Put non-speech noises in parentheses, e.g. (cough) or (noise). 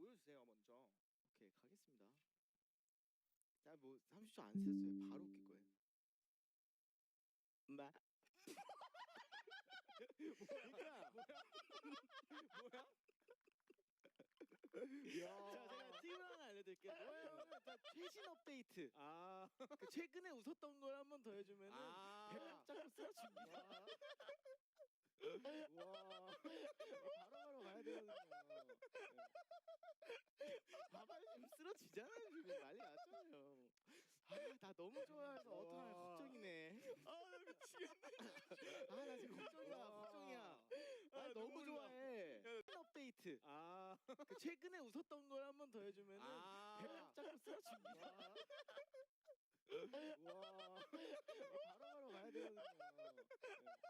보여주세요 먼저. 오케이 가겠습니다. 자뭐 30초 안 셌어요. 바로 웃길 거예요. 마. 뭐야? (laughs) 뭐야? 자 제가 팁을 하나 알려드릴게요. 자, 최신 업데이트. 아, 그 최근에 웃었던 걸 한 번 더 해주면 은 아. 배가 자꾸 쓰러집니다. 와 바로바로 가야 되거든요. 네. 봐봐요 지금 쓰러지잖아요 지금 난리 났잖아요. 아나 너무 좋아해서 어떡하나 와. 걱정이네. 아 미치겠네. 아 나 지금 걱정이야 와. 걱정이야. 아, 아, 너무. 좋아해. 최신 업데이트. 아, 그 최근에 웃었던 걸 한 번 더 해주면은 아. 자꾸 쓰러집니다. 와 바로바로 가야 되거든요. 네.